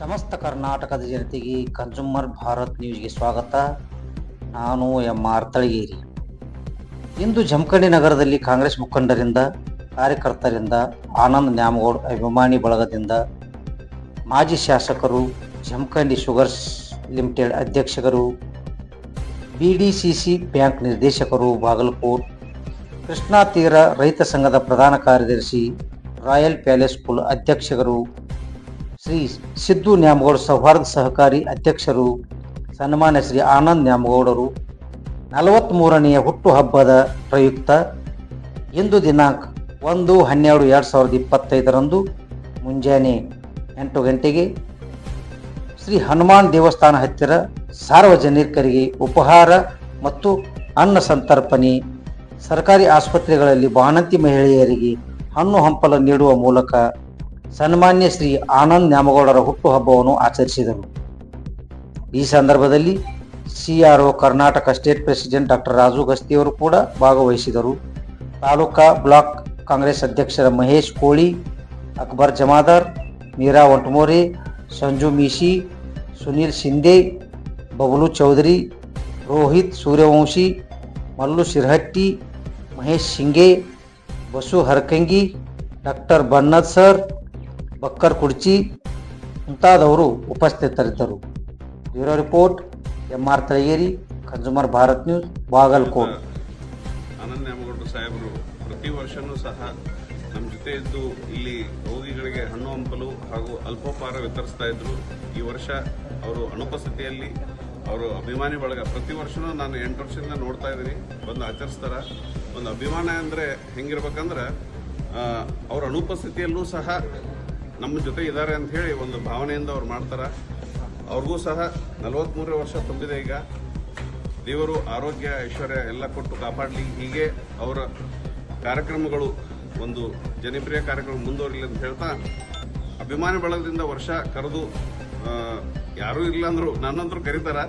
ಸಮಸ್ತ ಕರ್ನಾಟಕದ ಜನತೆಗೆ ಕನ್ಸೂಮರ್ ಭಾರತ್ ನ್ಯೂಸ್ಗೆ ಸ್ವಾಗತ. ನಾನು ಎಂ ಆರ್ ತಳಗೇರಿ. ಇಂದು ಜಮಖಂಡಿ ನಗರದಲ್ಲಿ ಕಾಂಗ್ರೆಸ್ ಮುಖಂಡರಿಂದ, ಕಾರ್ಯಕರ್ತರಿಂದ, ಆನಂದ್ ನ್ಯಾಮಗೌಡ್ ಅಭಿಮಾನಿ ಬಳಗದಿಂದ ಮಾಜಿ ಶಾಸಕರು, Jamakhandi sugars limited ಅಧ್ಯಕ್ಷಕರು B D C C bank ನಿರ್ದೇಶಕರು, ಬಾಗಲಕೋಟ್ ಕೃಷ್ಣಾ ತೀರ ರೈತ ಸಂಘದ ಪ್ರಧಾನ ಕಾರ್ಯದರ್ಶಿ, ರಾಯಲ್ ಪ್ಯಾಲೇಸ್ ಸ್ಕೂಲ್ ಅಧ್ಯಕ್ಷರು ಶ್ರೀ ಸಿದ್ದು ನ್ಯಾಮಗೌಡ ಸೌಹಾರ್ದ ಸಹಕಾರಿ ಅಧ್ಯಕ್ಷರು, ಸನ್ಮಾನ್ಯ ಶ್ರೀ ಆನಂದ್ ನ್ಯಾಮಗೌಡರು ನಲವತ್ತ್ಮೂರನೆಯ ಹುಟ್ಟುಹಬ್ಬದ ಪ್ರಯುಕ್ತ ಇಂದು ದಿನಾಂಕ ಒಂದು ಹನ್ನೆರಡು ಎರಡು ಸಾವಿರದ ಇಪ್ಪತ್ತೈದರಂದು ಮುಂಜಾನೆ ಎಂಟು ಗಂಟೆಗೆ ಶ್ರೀ ಹನುಮಾನ್ ದೇವಸ್ಥಾನ ಹತ್ತಿರ ಸಾರ್ವಜನಿಕರಿಗೆ ಉಪಹಾರ ಮತ್ತು ಅನ್ನ ಸಂತರ್ಪಣೆ, ಸರ್ಕಾರಿ ಆಸ್ಪತ್ರೆಗಳಲ್ಲಿ ಬಾಣಂತಿ ಮಹಿಳೆಯರಿಗೆ ಹಣ್ಣು ಹಂಪಲು ನೀಡುವ ಮೂಲಕ ಸನ್ಮಾನ್ಯ ಶ್ರೀ ಆನಂದ್ ನ್ಯಾಮಗೌಡರ ಹುಟ್ಟುಹಬ್ಬವನ್ನು ಆಚರಿಸಿದರು. ಈ ಸಂದರ್ಭದಲ್ಲಿ CRO Karnataka state president doctor Raju ಗಸ್ತಿಯವರು ಕೂಡ ಭಾಗವಹಿಸಿದರು. ತಾಲೂಕಾ ಬ್ಲಾಕ್ ಕಾಂಗ್ರೆಸ್ ಅಧ್ಯಕ್ಷರ ಮಹೇಶ್ ಕೋಳಿ, ಅಕ್ಬರ್ ಜಮಾದಾರ್, ಮೀರಾ ಒಂಟಮೋರೆ ಸಂಜು ಮೀಶಿ, ಸುನೀಲ್ ಶಿಂದೆ ಬಬಲು ಚೌಧರಿ, ರೋಹಿತ್ ಸೂರ್ಯವಂಶಿ, ಮಲ್ಲು ಶಿರ್ಹಟ್ಟಿ, ಮಹೇಶ್ ಶಿಂಗೆ, ಬಸು ಹರಕಂಗಿ, ಡಾಕ್ಟರ್ ಬನ್ನದ್ ಸರ್ ಬಕ್ಕರ್ ಕುಡ್ಚಿ ಮುಂತಾದವರು ಉಪಸ್ಥಿತರಿದ್ದರು. Bureau report, M R Talageri consumer Bharat news, Bagalkot. Anand ನ್ಯಾಮಗೌಡರು ಸಾಹೇಬರು, ಪ್ರತಿ ವರ್ಷನೂ ಸಹ ನಮ್ಮ ಜೊತೆ ಇದ್ದು ಇಲ್ಲಿ ರೋಗಿಗಳಿಗೆ ಹಣ್ಣು ಹಂಪಲು ಹಾಗೂ ಅಲ್ಪೋಪಹಾರ ವಿತರಿಸ್ತಾ ಇದ್ರು. ಈ ವರ್ಷ ಅವರು ಅನುಪಸ್ಥಿತಿಯಲ್ಲಿ ಅವರು ಅಭಿಮಾನಿ ಬಳಗ. ಪ್ರತಿ ವರ್ಷನೂ ನಾನು ಎಂಟು ವರ್ಷದಿಂದ ನೋಡ್ತಾ ಇದ್ದೀನಿ. ಬಂದು ಆಚರಿಸ್ತಾರ. ಒಂದು ಅಭಿಮಾನ ಅಂದರೆ ಹೆಂಗಿರ್ಬೇಕಂದ್ರೆ ಅವ್ರ ಅನುಪಸ್ಥಿತಿಯಲ್ಲೂ ಸಹ ನಮ್ಮ ಜೊತೆ ಇದ್ದಾರೆ ಅಂತ ಹೇಳಿ ಒಂದು ಭಾವನೆಯಿಂದ ಅವ್ರು ಮಾಡ್ತಾರೆ. ಅವ್ರಿಗೂ ಸಹ ನಲವತ್ತ್ಮೂರೇ ವರ್ಷ ತುಂಬಿದೆ ಈಗ. ದೇವರು ಆರೋಗ್ಯ, ಐಶ್ವರ್ಯ ಎಲ್ಲ ಕೊಟ್ಟು ಕಾಪಾಡಲಿ. ಹೀಗೆ ಅವರ ಕಾರ್ಯಕ್ರಮಗಳು ಒಂದು ಜನಪ್ರಿಯ ಕಾರ್ಯಕ್ರಮ ಮುಂದುವರಿಲಿ ಅಂತ ಹೇಳ್ತಾ ಅಭಿಮಾನಿ ಬಳಗದಿಂದ ವರ್ಷ ಕರೆದು ಯಾರೂ ಇಲ್ಲ ಅಂದರು ನನ್ನಂತರೂ ಕರೀತಾರ.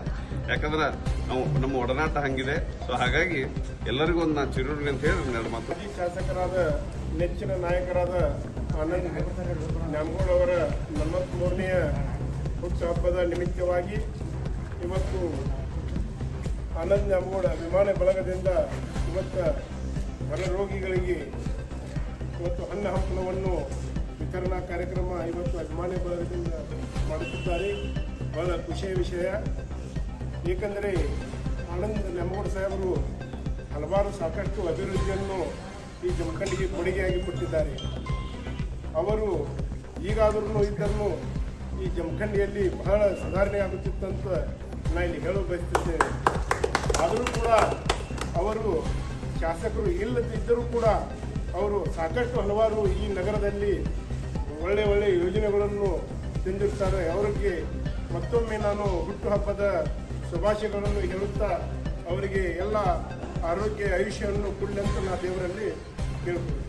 ಯಾಕಂದ್ರೆ ನಾವು ನಮ್ಮ ಒಡನಾಟ ಹಂಗಿದೆ. ಸೊ ಹಾಗಾಗಿ ಎಲ್ಲರಿಗೂ ಒಂದು ನಾನು ಚಿರುಣಿ ಅಂತ ಹೇಳಿ ಮಾತು. ಶಾಸಕರಾದ, ನೆಚ್ಚಿನ ನಾಯಕರಾದ ಆನಂದ್ ನ್ಯಾಮಗೌಡ ಅವರ ನಲವತ್ತ್ಮೂರನೆಯ ಹಬ್ಬದ ನಿಮಿತ್ತವಾಗಿ ಇವತ್ತು ಆನಂದ್ ನ್ಯಾಮಗೌಡ ವಿಮಾನ ಬಳಗದಿಂದ ಇವತ್ತು ಹೊರ ರೋಗಿಗಳಿಗೆ ಇವತ್ತು ಅನ್ನ ಹಂಪಲವನ್ನು ವಿತರಣಾ ಕಾರ್ಯಕ್ರಮ ಇವತ್ತು ಅಭಿಮಾನಿ ಬಳಗದಿಂದ ಮಾಡುತ್ತಿದ್ದಾರೆ. ಬಹಳ ಖುಷಿಯ ವಿಷಯ. ಏಕೆಂದರೆ ಆನಂದ್ ನ್ಯಾಮಗೌಡ ಸಾಹೇಬರು ಹಲವಾರು ಸಾಕಷ್ಟು ಅಭಿವೃದ್ಧಿಯನ್ನು ಈ ಜಮಖಂಡಿಗೆ ಕೊಡುಗೆಯಾಗಿ ಕೊಟ್ಟಿದ್ದಾರೆ. ಅವರು ಈಗಾದರೂ ಇದ್ದರೂ ಈ ಜಮಖಂಡಿಯಲ್ಲಿ ಬಹಳ ಸುಧಾರಣೆ ಆಗುತ್ತಿತ್ತಂತ ನಾ ಇಲ್ಲಿ ಹೇಳಲು ಬಯಸ್ತಿದ್ದೇನೆ ಆದರೂ ಕೂಡ ಅವರು ಶಾಸಕರು ಇಲ್ಲದಿದ್ದರೂ ಕೂಡ ಅವರು ಸಾಕಷ್ಟು ಹಲವಾರು ಈ ನಗರದಲ್ಲಿ ಒಳ್ಳೆ ಒಳ್ಳೆ ಯೋಜನೆಗಳನ್ನು ತಂದಿರ್ತಾರೆ. ಅವರಿಗೆ ಮತ್ತೊಮ್ಮೆ ನಾನು ಹುಟ್ಟುಹಬ್ಬದ ಶುಭಾಶಯಗಳನ್ನು ಹೇಳುತ್ತಾ ಅವರಿಗೆ ಎಲ್ಲ ಆರೋಗ್ಯ, ಆಯುಷ್ಯವನ್ನು ಕೊಡಲಿ ಅಂತ ನಾ ದೇವರಲ್ಲಿ ಕೇಳ್ತೀನಿ